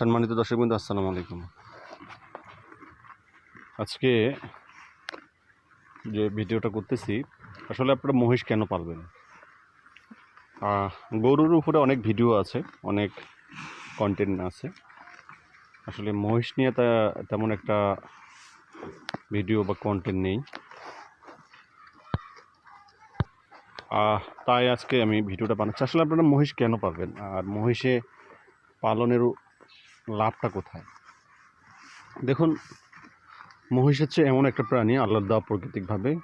সম্মানিত দর্শক বিন্দু আসসালামু আলাইকুম। আজকে যে ভিডিওটা করতেছি, আসলে আপনারা মহিষ কেন পালবেন? গরুর উপরে অনেক ভিডিও আছে, অনেক কন্টেন্ট আছে। আসলে মহিষ নিয়ে তা তেমন একটা ভিডিও বা কন্টেন্ট নেই। তাই আজকে আমি ভিডিওটা বানাচ্ছি। আসলে আপনারা মহিষ কেন পাবেন আর মহিষে পালনের লাভটা কোথায়? দেখুন, মহিষ হচ্ছে এমন একটা প্রাণী আল্লাহ দেওয়া প্রাকৃতিকভাবে।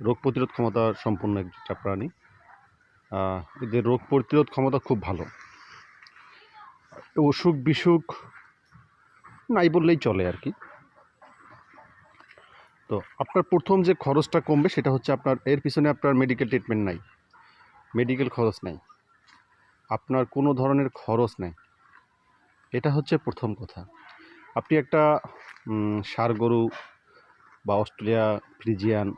রোগ প্রতিরোধ ক্ষমতা সম্পন্ন একটা প্রাণী। এদের রোগ প্রতিরোধ ক্ষমতা খুব ভালো। অসুখ বিসুখ নাই বললেই চলে আর কি। তো আপনার প্রথম যে খরচটা কমবে সেটা হচ্ছে আপনার, এর পিছনে আপনার মেডিকেল ট্রিটমেন্ট নাই। মেডিকেল খরচ নাই। আপনার কোনো ধরনের খরচ নেই। এটা হচ্ছে প্রথম কথা। আপনি একটা ষাঁড় গরু বা অস্ট্রেলিয়া ফ্রিজিয়ান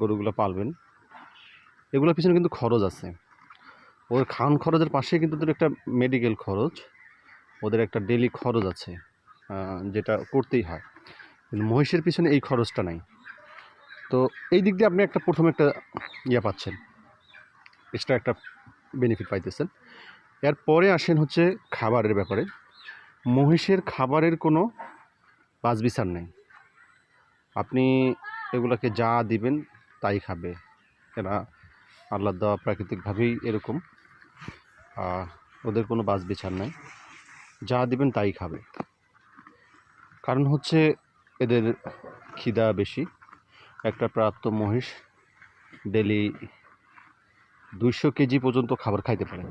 গরুগুলো পালবেন, এগুলোর পিছনে কিন্তু খরচ আছে। ওদের খাওয়ান খরচের পাশে কিন্তু ওদের একটা মেডিকেল খরচ, ওদের একটা ডেলি খরচ আছে যেটা করতেই হয়। কিন্তু মহিষের পিছনে এই খরচটা নাই। তো এই দিক দিয়ে আপনি একটা, প্রথম একটা ইয়া পাচ্ছেন এক্সট্রা একটা বেনিফিট পাইতেছেন। এরপরে আসেন হচ্ছে খাবারের ব্যাপারে। মহিষের খাবারের কোনো বাজবিচার নেই। আপনি এগুলোকে যা দিবেন তাই খাবে। এরা আল্লাহ দেওয়া প্রাকৃতিকভাবেই এরকম। ওদের কোনো বাজবিচার নাই। যা দিবেন তাই খাবে। কারণ হচ্ছে এদের খিদা বেশি। একটা প্রাপ্ত মহিষ ডেলি দুইশো কেজি পর্যন্ত খাবার খাইতে পারে।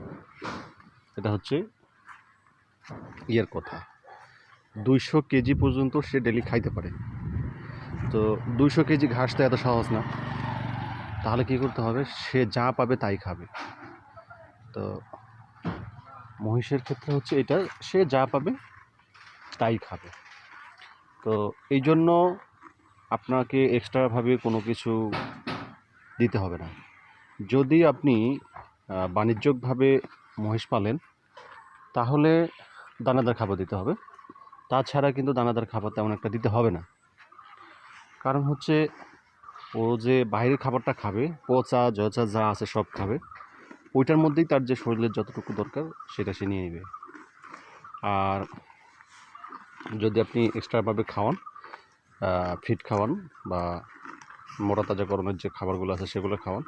এটা হচ্ছে ইয়ের কথা। দুইশো কেজি পর্যন্ত সে ডেলি খাইতে পারে। তো দুইশো কেজি ঘাস তো এত সহজ না। তাহলে কী করতে হবে? সে যা পাবে তাই খাবে। তো মহিষের ক্ষেত্রে হচ্ছে এটা, সে যা পাবে তাই খাবে। তো এই জন্য আপনাকে এক্সট্রাভাবে কোনো কিছু দিতে হবে না। যদি আপনি বাণিজ্যিকভাবে মহিষ পালেন, তাহলে দানাদার খাবার দিতে হবে। তাছাড়া কিন্তু দানাদার খাবার তেমন একটা দিতে হবে না। কারণ হচ্ছে, ও যে বাইরের খাবারটা খাবে, পচা, জচা যা আছে সব খাবে, ওইটার মধ্যেই তার যে শরীরের যতটুকু দরকার সেটা সে নিয়ে নেবে। আর যদি আপনি এক্সট্রাভাবে খাওয়ান ফিট খাওয়ান বা মোটা তাজাকরণের যে খাবারগুলো আছে সেগুলো খাওয়ান,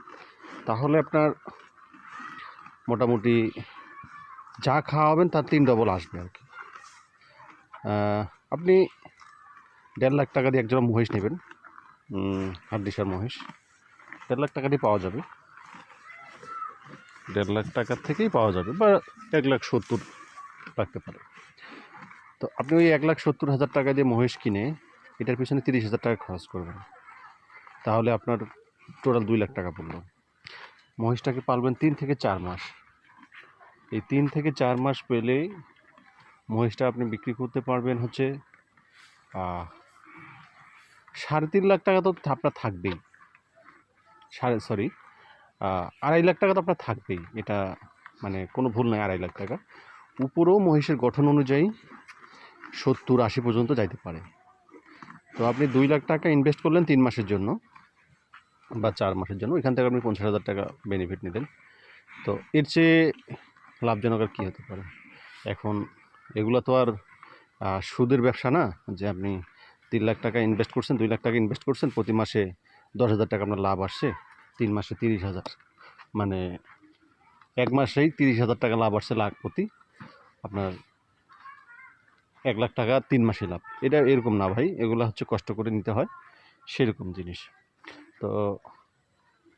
তাহলে আপনার মোটামুটি যা খাওয়াবেন, তার তিন ডবল আসবে আর কি। আপনি দেড় লাখ টাকা দিয়ে একজোড়া মহিষ নেবেন। হাড্ডিসার মহিষ। দেড় লাখ টাকা দিয়ে পাওয়া যাবে। দেড় লাখ টাকার থেকেই পাওয়া যাবে, বা এক লাখ সত্তর লাগতে পারে। তো আপনি ওই এক লাখ সত্তর হাজার টাকা দিয়ে মহিষ কিনে, এটার পিছনে তিরিশ হাজার টাকা খরচ করবেন। তাহলে আপনার টোটাল দুই লাখ টাকা পড়ল। মহিষটাকে পালবেন তিন থেকে চার মাস। এই তিন থেকে চার মাস পেলেই মহিষটা আপনি বিক্রি করতে পারবেন হচ্ছে সাড়ে তিন লাখ টাকা তো আপনার থাকবেই। সাড়ে সরি আড়াই লাখ টাকা তো আপনার থাকবেই। এটা মানে কোনো ভুল নয় আড়াই লাখ টাকা। উপরেও মহিষের গঠন অনুযায়ী সত্তর আশি পর্যন্ত যাইতে পারে। তো আপনি দুই লাখ টাকা ইনভেস্ট করলেন তিন মাসের জন্য বা চার মাসের জন্য। এখান থেকে আপনি পঞ্চাশ হাজার টাকা বেনিফিট নিলেন। তো এর চেয়ে লাভজনক আর কী হতে পারে? এখন এগুলো তো আর সুদের ব্যবসা না? যে আপনি তিন লাখ টাকা ইনভেস্ট করছেন, দুই লাখ টাকা ইনভেস্ট করছেন, প্রতি মাসে দশ হাজার টাকা আপনার লাভ আসছে, তিন মাসে তিরিশ হাজার। মানে এক মাসেই তিরিশ হাজার টাকা লাভ আসছে লাখ প্রতি, আপনার এক লাখ টাকা তিন মাসে লাভ। এটা এরকম না ভাই, এগুলো হচ্ছে কষ্ট করে নিতে হয়, সেরকম জিনিস। তো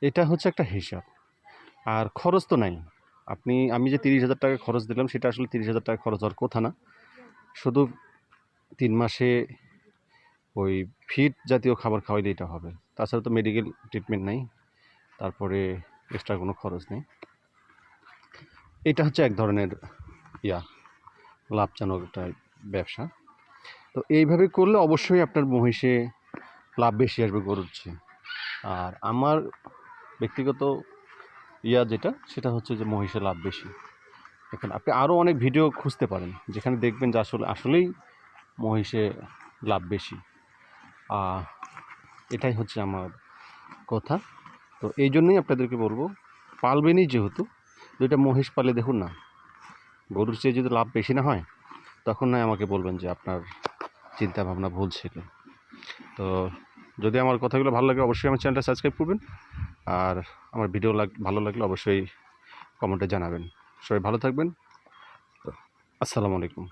এটা হচ্ছে একটা হিসাব। আর খরচ তো নাই। আপনি, আমি যে তিরিশ হাজার টাকা খরচ দিলাম, সেটা আসলে তিরিশ হাজার টাকা খরচ হওয়ার কথা না। শুধু তিন মাসে ওই ফিট জাতীয় খাবার খাওয়াইলে এটা হবে। তাছাড়া তো মেডিকেল ট্রিটমেন্ট নাই, তারপরে এক্সট্রা কোনো খরচ নেই। এটা হচ্ছে এক ধরনের ইয়া, লাভজনক একটা ব্যবসা। তো এইভাবে করলে অবশ্যই আপনার মহিষে লাভ বেশি আসবে গরুর চেয়ে। আর আমার ব্যক্তিগত ইয়া যেটা সেটা হচ্ছে যে মহিষের লাভ বেশি। এখানে আপনি আরও অনেক ভিডিও খুঁজতে পারেন যেখানে দেখবেন যে আসলে আসলেই মহিষে লাভ বেশি। আহ, এটাই হচ্ছে আমার কথা। তো এই জন্যই আপনাদেরকে বলব পালবেনই যেহেতু দুইটা মহিষ পালে দেখুন না গরুর চেয়ে যদি লাভ বেশি না হয় তখন নয় আমাকে বলবেন যে আপনার চিন্তা ভাবনা ভুল ছিল। তো যদি আমার কথাগুলো ভালো লাগে অবশ্যই আমার চ্যানেলটা সাবস্ক্রাইব করবেন। আর আমার ভিডিও লাগ ভালো লাগলে অবশ্যই কমেন্টে জানাবেন। সবাই ভালো থাকবেন। আসসালামু আলাইকুম।